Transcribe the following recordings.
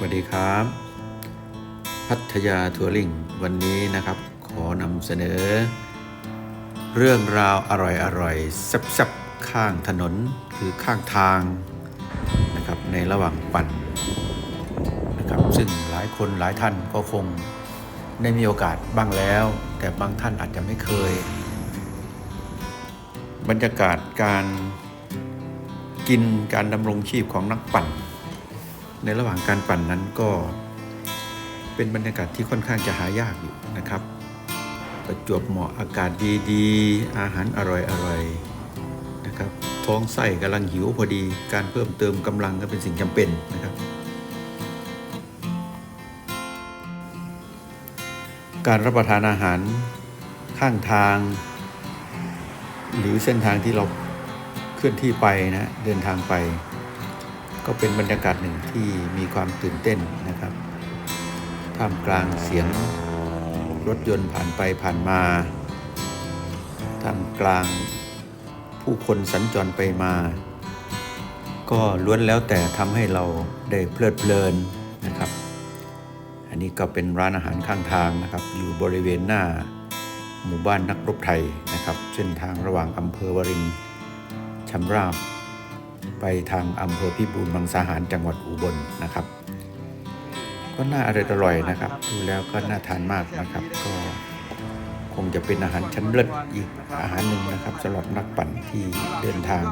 สวัสดีครับ พัทยาทัวริงวันนี้นะครับ ขอนำเสนอ เรื่องราวอร่อยอร่อยแซ่บๆข้างถนนคือข้างทางนะครับในระหว่างปั่นนะครับซึ่งหลายคนหลายท่านก็คงได้มีโอกาสบ้างแล้ว แต่บางท่านอาจจะไม่เคย บรรยากาศการกินการดำรงชีพของนักปั่น ในระหว่างการปั่นนั้นก็เป็นบรรยากาศที่ค่อนข้างจะหายากอยู่นะครับ ประจวบเหมาะอากาศดีๆ อาหารอร่อยๆนะครับ ท้องไส้กำลังหิวพอดี การเพิ่มเติมกำลังก็เป็นสิ่งจำเป็นนะครับ การรับประทานอาหารข้างทาง หรือเส้นทางที่เราเคลื่อนที่ไปนะเดินทางไป ก็เป็นบรรยากาศหนึ่งที่มีความตื่นเต้นนะครับท่ามกลางเสียงรถยนต์ผ่านไปผ่านมาท่ามกลางผู้คนสัญจรไปมา ก็ล้วนแล้วแต่ทำให้เราได้เพลิดเพลินนะครับ อันนี้ก็เป็นร้านอาหารข้างทางนะครับ อยู่บริเวณหน้าหมู่บ้านนักรบไทยนะครับ เส้นทางระหว่างอำเภอวรินชำราบ ไปทางอำเภอพิบูลมังสาหารจังหวัดอุบลนะครับ ก็น่าอร่อยอร่อยนะครับ ดูแล้วก็น่าทานมากนะครับ ก็คงจะเป็นอาหารชั้นเลิศอีกอาหารหนึ่งนะครับสำหรับนักปั่นที่เดินทาง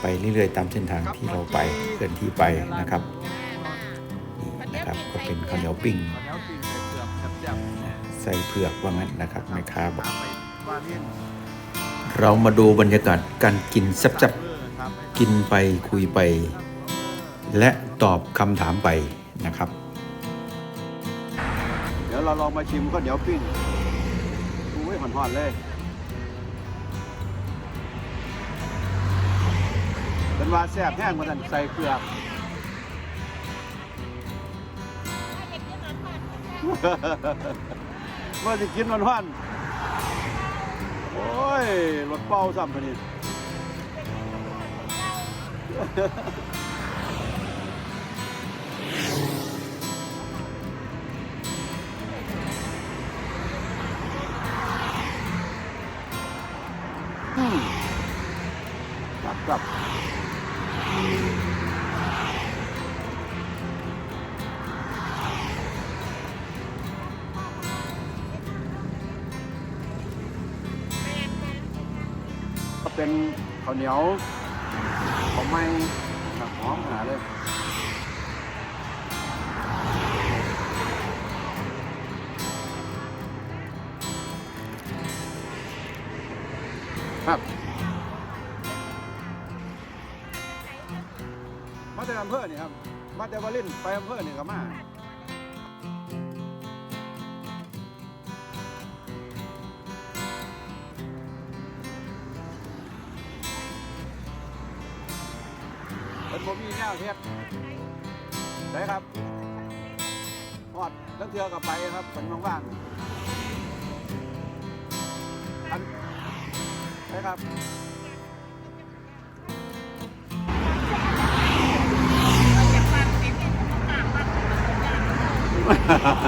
ไปเรื่อยๆ ตามเส้นทางที่เราไปเคลื่อนที่ไปนะครับนี่นะครับก็เป็นข้าวเหนียวปิ้งใส่เผือกว่างั้นนะครับแม่ค้าบอกเรามาดูบรรยากาศการกินแซ่บเออครับๆ กินไปคุยไป และตอบคำถามไปนะครับ เดี๋ยวเราลองมาชิมข้าวเหนียวปิ้งอุ้ยหอนๆเลยเป็นว่าแซ่บแห้งกว่านั้นใส่เปลือกว่าจะกินมันวันๆโอ้ยรถเป้าซ้ำพอดี อืมกลับกลับเป็นข้าวเหนียว ของไม้ครับหอมขนาดเลยครับมาจากอำเภอนี่ครับ มาจากวาลินไปอำเภอนี่ก็มา นผมมีแนวเฮ็ดใช่ครับฮอดทั้งเทือกับไปครับเป็นว่างๆอันใช่ครับฮ่าฮ่า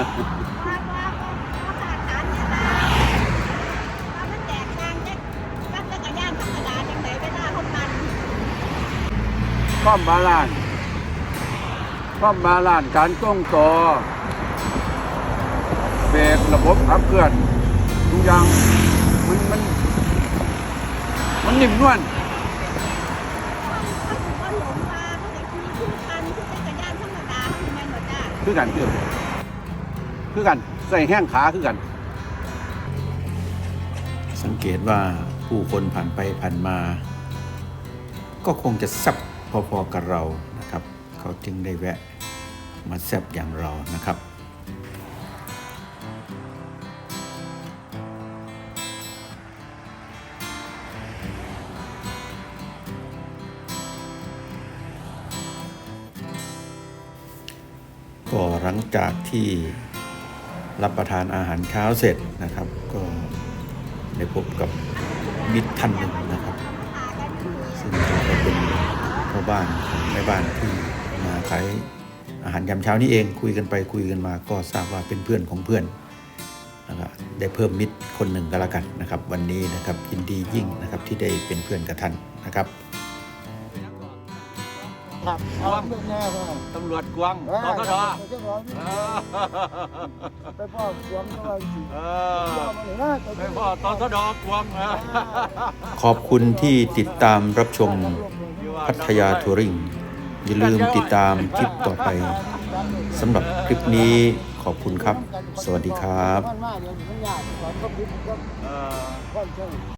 ความบาลานซ์ความบาลานซ์การต้องต่อเบรกระบบขับเคลื่อนทุกอย่างมันมันมันนิ่มนวลคือกันคือคือกันใส่แห้งขาคือกัน สังเกตว่าผู้คนผ่านไปผ่านมา ก็คงจะแซ่บ พอๆกับเรานะครับ เขาจึงได้แวะมาแซบอย่างเรานะครับก็หลังจากที่รับประทานอาหารเช้าเสร็จนะครับ ก็ได้พบกับมิตรท่านหนึ่งนะครับซึ่ง พ่อบ้านของแม่บ้านที่มาขายอาหารยามเช้านี้เองคุยกันไปคุยกันมาก็ทราบว่าเป็นเพื่อนของเพื่อนนะครับได้เพิ่มมิตรคนหนึ่งก็แล้วกันนะครับ วันนี้นะครับยินดียิ่งนะครับที่ได้เป็นเพื่อนกับท่านนะครับครับเอางตำรวจกวงเออตทไปเจ้าขอไปพ่อสวาไปสิเอเจ้าไม่พ่อตทดกวงขอบคุณที่ติดตามรับชม พัทยาทัวริง อย่าลืมติดตามคลิปต่อไปสำหรับคลิปนี้ขอบคุณครับ สวัสดีครับ